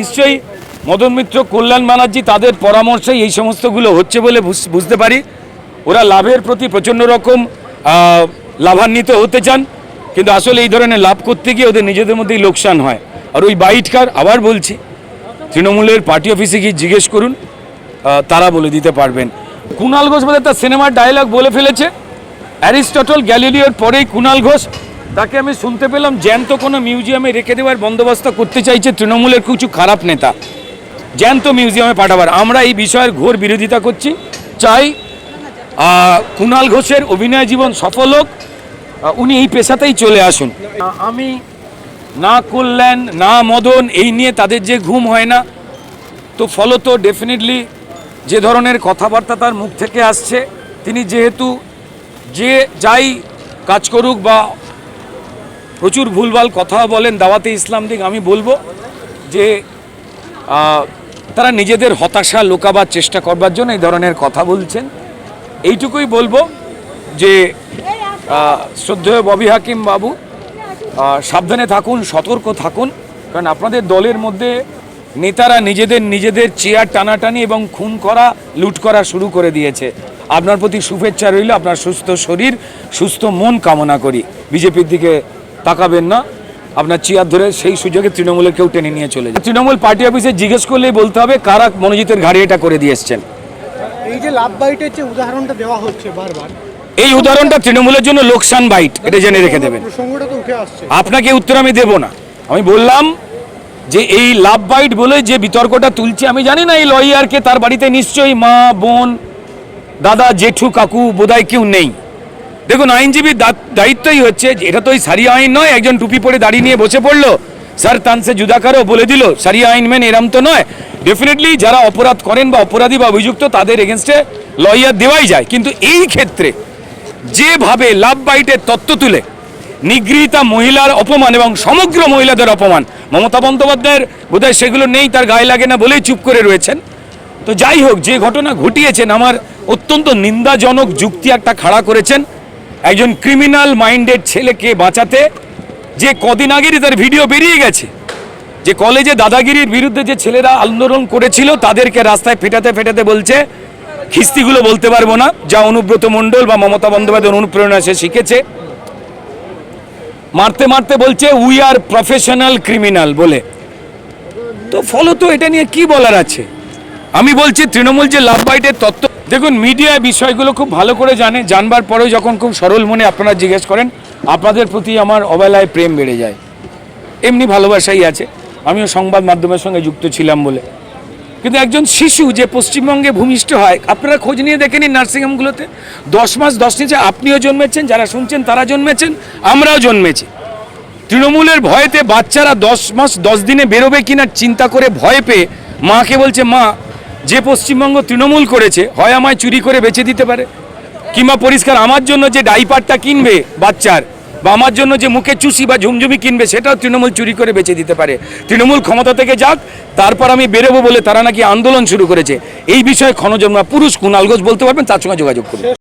নিশ্চয়ই মদন মিত্র, কল্যাণ ব্যানার্জি তাদের পরামর্শেই এই সমস্তগুলো হচ্ছে বলে বুঝতে পারি। ওরা লাভের প্রতি প্রচণ্ড রকম লাভান্বিত হতে চান, কিন্তু আসলে এই ধরনের লাভ করতে গিয়ে ওদের নিজেদের মধ্যেই লোকসান হয়। আর ওই বাইটকার আবার বলছি, তৃণমূলের পার্টি অফিসে গিয়ে জিজ্ঞেস করুন তারা বলে দিতে পারবেন। কুণাল ঘোষ বলে তার সিনেমার ডায়লগ বলে ফেলেছে। অ্যারিস্টটল গ্যালিলিওর পরেই কুণাল ঘোষ তাকে আমি শুনতে পেলাম, জ্যান্ত কোনো মিউজিয়ামে রেখে দেওয়ার বন্দোবস্ত করতে চাইছে তৃণমূলের কিছু খারাপ নেতা। জ্যান্ত মিউজিয়ামে পাঠাবার, আমরা এই বিষয়ের ঘোর বিরোধিতা করছি। চাই কুণাল ঘোষের অভিনয় জীবন সফল হোক উনি এই পেশাতেই চলে আসুন। আমি না কল্যাণ, না মদন, এই নিয়ে তাদের যে ঘুম হয় না, তো ফলত ডেফিনেটলি যে ধরনের কথাবার্তা তার মুখ থেকে আসছে, তিনি যেহেতু যে যাই কাজ করুক বা প্রচুর ভুলভাল কথা বলেন, দাওয়াতে ইসলাম দিক আমি বলব যে তারা নিজেদের হতাশা লোকাবার চেষ্টা করবার জন্য এই ধরনের কথা বলছেন। এইটুকুই বলব যে শ্রদ্ধেয় ববি হাকিম বাবু সাবধানে থাকুন, সতর্ক থাকুন, কারণ আপনাদের দলের মধ্যে নেতারা নিজেদের নিজেদের চেয়ার টানাটানি এবং খুন করা, লুট করা শুরু করে দিয়েছে। আপনার প্রতি শুভেচ্ছা রইল, আপনার সুস্থ শরীর, সুস্থ মন কামনা করি। বিজেপির দিকে তাকাবেন না। আপনার চেয়ার ধরে সেই সুযোগে তৃণমূলের কেউ টেনে নিয়ে চলে যায়। তৃণমূল পার্টি অফিসে জিজ্ঞেস করলেই বলতে হবে কারা মনোজিতের ঘাড়ি এটা করে দিয়ে এসছেন? এই যে লাভ বাইটের যে উদাহরণটা দেওয়া হচ্ছে বারবার এই উদাহরণটা তৃণমূলের জন্য লোকসান বাইট এটা জেনে রেখে দেবেন। আপনাকে উত্তর আমি দেব না। আমি বললাম যে এই লাভ বাইট বলে যে বিতর্কটা তুলছে আমি জানি না এই লয়ারকে তার বাড়িতে নিশ্চয়ই মা বোন দাদা জেঠু কাকু বোধহয় কেউ নেই। দেখুন আইনজীবীর দায়িত্বই হচ্ছে এটা তো ওই সারি আইন নয়, একজন টুপি পরে দাঁড়িয়ে নিয়ে বসে পড়ল। স্যার তানসে জুদাকারও বলে দিল, সারি আইন মেন এরম তো নয়। ডেফিনেটলি যারা অপরাধ করেন বা অপরাধী বা অভিযুক্ত, তাদের এগেনস্টে লয়ার দেওয়াই যায়। কিন্তু এই ক্ষেত্রে যেভাবে লাভ বাইটের তত্ত্ব তুলে নিগৃহীতা মহিলার অপমান এবং সমগ্র মহিলাদের অপমান, মমতা বন্দ্যোপাধ্যায়ের বোধহয় সেগুলো নেই, তার গায়ে লাগে না বলেই চুপ করে রয়েছেন। তো যাই হোক, যে ঘটনা ঘটিয়েছেন, আমার অত্যন্ত নিন্দাজনক যুক্তি একটা খাড়া করেছেন। একজন ক্রিমিনাল মাইন্ডেড ছেলেকে বাঁচাতে যে কদিন আগেরই তার ভিডিও বেরিয়ে গেছে, যে কলেজে দাদাগিরির বিরুদ্ধে যে ছেলেরা আন্দোলন করেছিল তাদেরকে রাস্তায় ফেটাতে ফেটাতে বলছে, খিস্তিগুলো বলতে পারব না, যা অনুব্রত মণ্ডল বা মমতা বন্দ্যোপাধ্যায়ের অনুপ্রেরণা সে শিখেছে। মারতে মারতে বলছে উই আর প্রফেশনাল ক্রিমিনাল বলে। তো ফলত এটা নিয়ে কি বলার আছে? আমি বলছি, তৃণমূল যে লাভ বাইটের তত্ত্ব দেখুন মিডিয়া বিষয়গুলো খুব ভালো করে জানে। জানবার পরেও যখন খুব সরল মনে আপনারা জিজ্ঞেস করেন, আপনাদের প্রতি আমার অবেলায় প্রেম বেড়ে যায়। এমনি ভালোবাসাই আছে। আমিও সংবাদ মাধ্যমের সঙ্গে যুক্ত ছিলাম বলে। কিন্তু একজন শিশু যে পশ্চিমবঙ্গে ভূমিষ্ঠ হয়, আপনারা খোঁজ নিয়ে দেখে নিন নার্সিংহোমগুলোতে। দশ মাস দশ নিচে আপনিও জন্মেছেন, যারা শুনছেন তারা জন্মেছেন, আমরাও জন্মেছি। তৃণমূলের ভয়েতে বাচ্চারা দশ মাস দশ দিনে বেরোবে কিনা চিন্তা করে ভয় পেয়ে মাকে বলছে, মা যে পশ্চিমবঙ্গ তৃণমূল করেছে, হয় আমায় চুরি করে বেচে দিতে পারে? কিংবা পরিষ্কার, আমার জন্য যে ডাইপারটা কিনবে বাচ্চার, বা আমার জন্য যে মুখে চুষি বা ঝুমঝুমি কিনবে, সেটাও তৃণমূল চুরি করে বেচে দিতে পারে। তৃণমূল ক্ষমতা থেকে যাক, তারপর আমি বেরোবো বলে তারা নাকি আন্দোলন শুরু করেছে। এই বিষয়ে ক্ষণজন্মা পুরুষ কুণাল ঘোষ বলতে পারবেন, তার সঙ্গে যোগাযোগ করুন।